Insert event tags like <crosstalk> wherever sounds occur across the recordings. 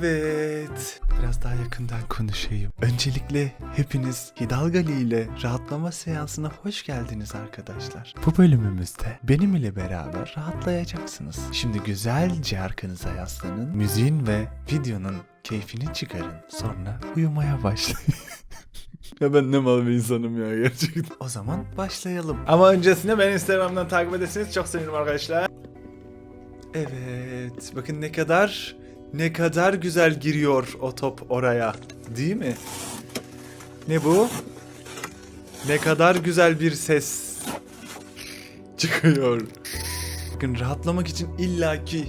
Evet. Biraz daha yakından konuşayım. Öncelikle hepiniz Hidalgali ile rahatlama seansına hoş geldiniz arkadaşlar. Bu bölümümüzde benim ile beraber rahatlayacaksınız. Şimdi güzelce arkanıza yaslanın. Müziğin ve videonun keyfini çıkarın. Sonra uyumaya başlayın. <laughs> Ya ben ne mal bir insanım ya gerçekten. O zaman başlayalım. Ama öncesinde beni Instagram'dan takip ederseniz çok sevinirim arkadaşlar. Evet, bakın ne kadar ne kadar güzel giriyor o top oraya. Değil mi? Ne bu? Ne kadar güzel bir ses çıkıyor. Bakın rahatlamak için illaki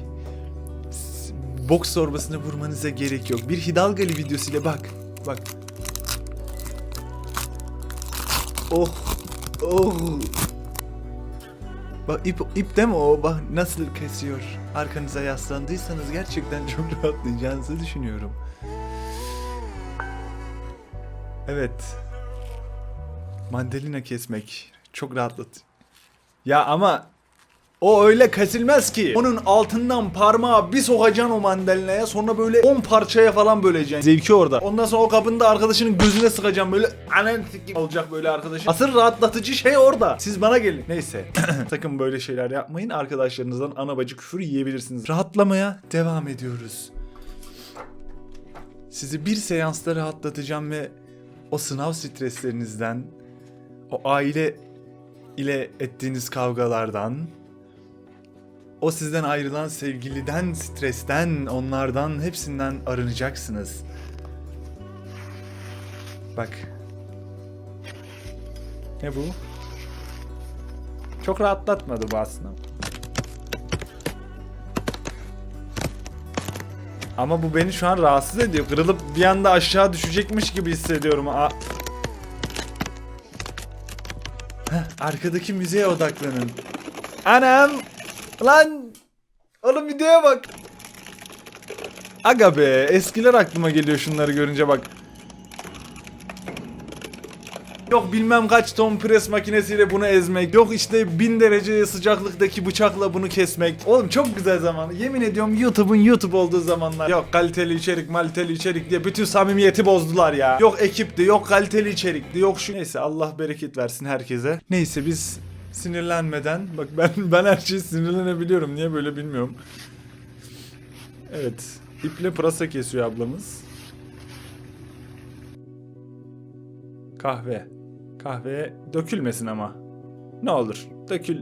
boks torbasına vurmanıza gerek yok. Bir Hidalgali videosuyla bak. Bak. Oh. Oh. Bak ip, ip değil mi o? Bak nasıl kesiyor. Arkanıza yaslandıysanız gerçekten çok <laughs> rahatlayacağınızı düşünüyorum. Evet. Mandalina kesmek çok rahatlat. Ya ama o öyle kesilmez ki. Onun altından parmağı bir sokacaksın o mandalinaya sonra böyle 10 parçaya falan böleceksin. Zevki orada. Ondan sonra o kabında arkadaşının gözüne sıkacaksın böyle gibi olacak böyle arkadaşın. Asıl rahatlatıcı şey orada. Siz bana gelin. Neyse. <clears throat> Sakın böyle şeyler yapmayın. Arkadaşlarınızdan ana bacı küfür yiyebilirsiniz. Rahatlamaya devam ediyoruz. Sizi bir seansta rahatlatacağım ve o sınav streslerinizden, o aile ile ettiğiniz kavgalardan, o sizden ayrılan sevgiliden, stresten, onlardan hepsinden arınacaksınız. Bak. Ne bu? Çok rahatlatmadı bu aslında. Ama bu beni şu an rahatsız ediyor. Kırılıp bir anda aşağı düşecekmiş gibi hissediyorum. A Heh, arkadaki müziğe odaklanın. Anam! Lan! Oğlum videoya bak. Aga be eskiler aklıma geliyor şunları görünce bak. Yok bilmem kaç ton pres makinesiyle bunu ezmek. Yok işte bin derece sıcaklıktaki bıçakla bunu kesmek. Oğlum çok güzel zaman. Yemin ediyorum YouTube'un YouTube olduğu zamanlar. Yok kaliteli içerik maliteli içerik diye bütün samimiyeti bozdular ya. Yok ekipti yok kaliteli içerikti yok şu. Neyse Allah bereket versin herkese. Neyse biz sinirlenmeden bak ben <laughs> ben her şeyi sinirlenebiliyorum. Niye böyle bilmiyorum. Evet. İple pırasa kesiyor ablamız. Kahve. Kahve dökülmesin ama. Ne olur dökül.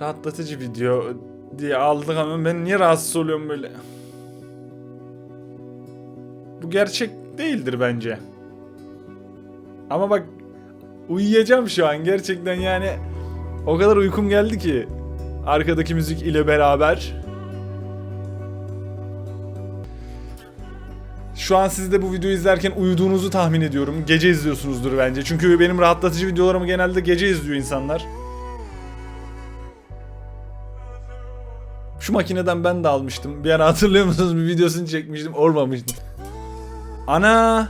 Rahatlatıcı video diye aldık ama ben niye rahatsız oluyorum böyle? Bu gerçek değildir bence. Ama bak uyuyacağım şu an gerçekten yani o kadar uykum geldi ki arkadaki müzik ile beraber. Şu an siz de bu videoyu izlerken uyuduğunuzu tahmin ediyorum. Gece izliyorsunuzdur bence. Çünkü benim rahatlatıcı videolarımı genelde gece izliyor insanlar. Şu makineden ben de almıştım. Bir ara hatırlıyor musunuz? Bir videosunu çekmiştim. Olmamıştı. Ana!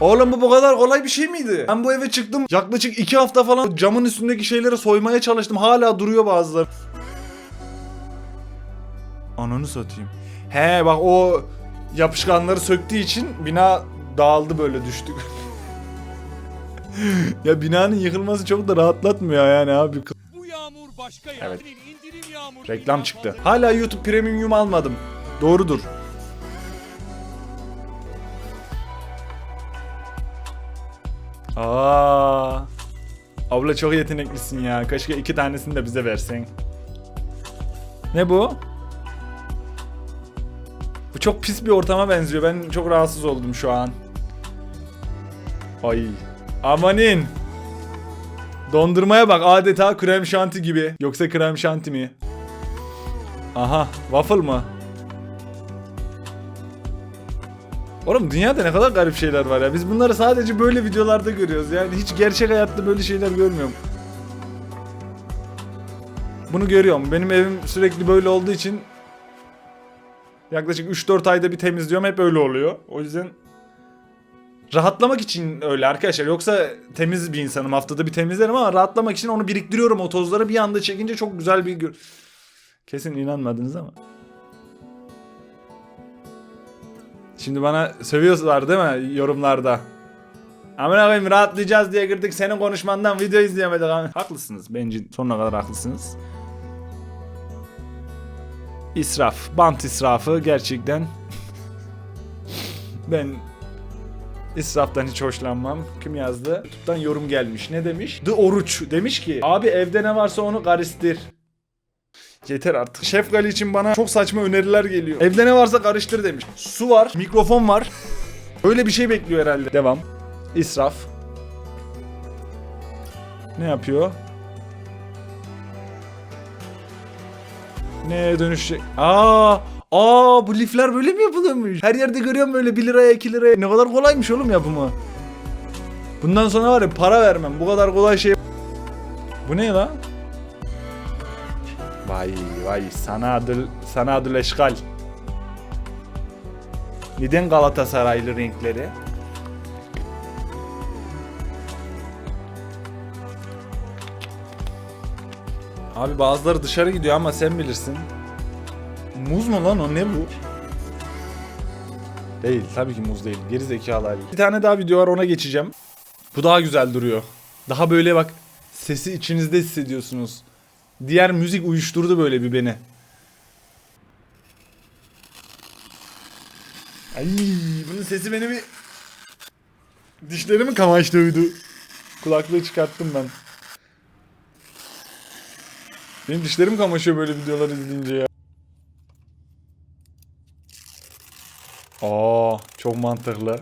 Oğlum bu bu kadar kolay bir şey miydi? Ben bu eve çıktım. Yaklaşık iki hafta falan camın üstündeki şeyleri soymaya çalıştım. Hala duruyor bazıları. Ananı satayım. He bak o yapışkanları söktüğü için bina dağıldı böyle düştük. <laughs> ya binanın yıkılması çok da rahatlatmıyor yani abi. Bu yağmur başka Evet. yağmur. indirim yağmuru. Reklam çıktı. Hala YouTube Premium almadım. Doğrudur. Aa. Abla çok yeteneklisin ya. Keşke iki tanesini de bize versen. Ne bu? Bu çok pis bir ortama benziyor. Ben çok rahatsız oldum şu an. Ay. Amanin. Dondurmaya bak adeta krem şanti gibi. Yoksa krem şanti mi? Aha waffle mı? Oğlum dünyada ne kadar garip şeyler var ya. Biz bunları sadece böyle videolarda görüyoruz. Yani hiç gerçek hayatta böyle şeyler görmüyorum. Bunu görüyorum. Benim evim sürekli böyle olduğu için yaklaşık 3-4 ayda bir temizliyorum. Hep öyle oluyor. O yüzden rahatlamak için öyle arkadaşlar. Yoksa temiz bir insanım. Haftada bir temizlerim ama rahatlamak için onu biriktiriyorum o tozları. Bir anda çekince çok güzel bir. Kesin inanmadınız ama. Şimdi bana sövüyorlar değil mi yorumlarda? Amına koyayım rahatlayacağız diye girdik senin konuşmandan video izleyemedik. Haklısınız bence sonuna kadar haklısınız. İsraf, bant israfı gerçekten. <laughs> ben israftan hiç hoşlanmam. Kim yazdı? YouTube'dan yorum gelmiş. Ne demiş? The Oruç demiş ki abi evde ne varsa onu karıştır. Yeter artık. Şef Gali için bana çok saçma öneriler geliyor. Evde ne varsa karıştır demiş. Su var, mikrofon var. Öyle bir şey bekliyor herhalde. Devam. İsraf. Ne yapıyor? Neye dönüşecek? Aa, aa bu lifler böyle mi yapılıyormuş? Her yerde görüyorum böyle 1 liraya 2 liraya. Ne kadar kolaymış oğlum yapımı. Bundan sonra var ya para vermem. Bu kadar kolay şey. Bu ne lan? Vay vay sanadül sanadül eşgal. Neden Galatasaraylı renkleri? Abi bazıları dışarı gidiyor ama sen bilirsin. Muz mu lan o ne bu? Değil tabii ki muz değil. Geri zekalı Ali. Bir tane daha video var ona geçeceğim. Bu daha güzel duruyor. Daha böyle bak sesi içinizde hissediyorsunuz. Diğer müzik uyuşturdu böyle bir beni. Ay bunun sesi beni bir dişlerimi kamaştırdı. Kulaklığı çıkarttım ben. Benim dişlerim kamaşıyor böyle videolar izleyince ya. Aa, çok mantıklı.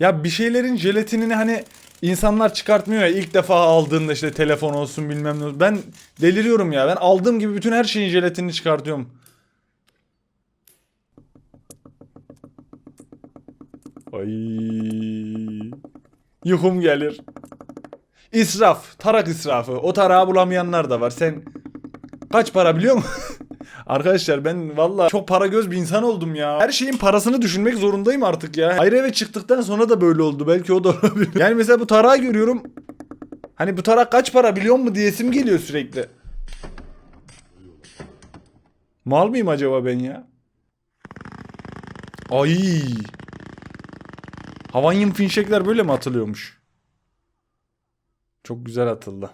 Ya bir şeylerin jelatinini hani insanlar çıkartmıyor ya ilk defa aldığında işte telefon olsun bilmem ne olsun. Ben deliriyorum ya. Ben aldığım gibi bütün her şeyin jelatinini çıkartıyorum. Ay. Yuhum gelir. İsraf. Tarak israfı. O tarağı bulamayanlar da var. Sen kaç para biliyor musun? <laughs> Arkadaşlar ben valla çok para göz bir insan oldum ya. Her şeyin parasını düşünmek zorundayım artık ya. Ayrı eve çıktıktan sonra da böyle oldu. Belki o da <laughs> olabilir. Yani mesela bu tarağı görüyorum. Hani bu tarak kaç para biliyor mu diyesim geliyor sürekli. Mal mıyım acaba ben ya? Ay. Havanyum finşekler böyle mi atılıyormuş? Çok güzel atıldı.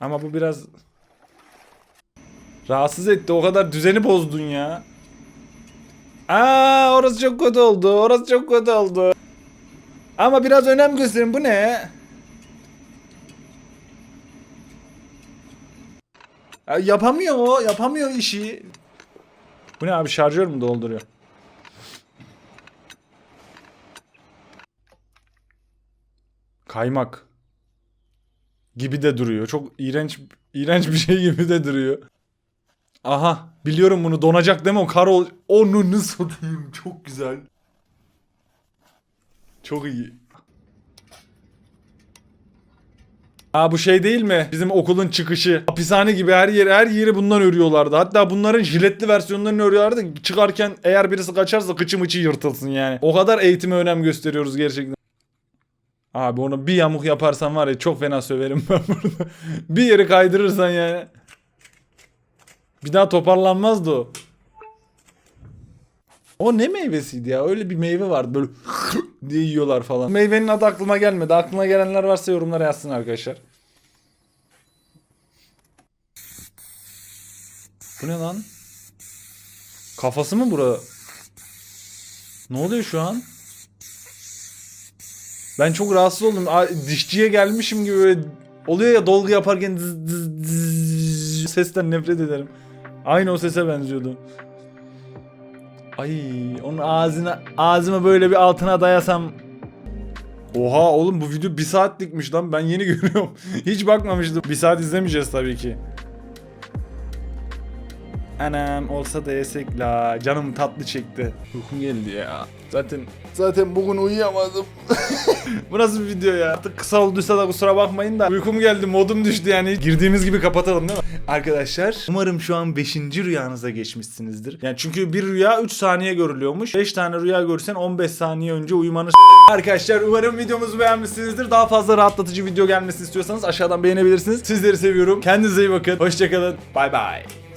Ama bu biraz rahatsız etti. O kadar düzeni bozdun ya. Aa orası çok kötü oldu. Orası çok kötü oldu. Ama biraz önem gösterin. Bu ne? Ya yapamıyor o. Yapamıyor işi. Bu ne abi şarjör mü dolduruyor? Kaymak gibi de duruyor. Çok iğrenç iğrenç bir şey gibi de duruyor. Aha biliyorum bunu donacak mi o kar ol onu ne satayım çok güzel. Çok iyi. Aa bu şey değil mi? Bizim okulun çıkışı. Hapishane gibi her yeri her yeri bundan örüyorlardı. Hatta bunların jiletli versiyonlarını örüyorlardı. Çıkarken eğer birisi kaçarsa kıçı mıçı yırtılsın yani. O kadar eğitime önem gösteriyoruz gerçekten. Abi onu bir yamuk yaparsan var ya çok fena söverim ben burada. <laughs> bir yeri kaydırırsan yani. Bir daha toparlanmazdı o. O ne meyvesiydi ya? Öyle bir meyve vardı böyle <laughs> diye yiyorlar falan. Meyvenin adı aklıma gelmedi. Aklına gelenler varsa yorumlara yazsın arkadaşlar. Bu ne lan? Kafası mı bura? Ne oluyor şu an? Ben çok rahatsız oldum. Dişçiye gelmişim gibi böyle oluyor ya dolgu yaparken dız dız dız. sesten nefret ederim. Aynı o sese benziyordu. Ay onun ağzına ağzıma böyle bir altına dayasam Oha oğlum bu video bir saatlikmiş lan ben yeni <laughs> görüyorum. Hiç bakmamıştım. Bir saat izlemeyeceğiz tabii ki. Anam olsa da yesek la. Canım tatlı çekti. Uykum geldi ya. Zaten zaten bugün uyuyamadım. <laughs> Bu nasıl bir video ya? Artık kısa olduysa da kusura bakmayın da uykum geldi modum düştü yani. Girdiğimiz gibi kapatalım değil mi? Arkadaşlar umarım şu an 5. rüyanıza geçmişsinizdir. Yani çünkü bir rüya 3 saniye görülüyormuş. 5 tane rüya görsen 15 saniye önce uyumanı Arkadaşlar umarım videomuzu beğenmişsinizdir. Daha fazla rahatlatıcı video gelmesini istiyorsanız aşağıdan beğenebilirsiniz. Sizleri seviyorum. Kendinize iyi bakın. Hoşçakalın. Bay bay.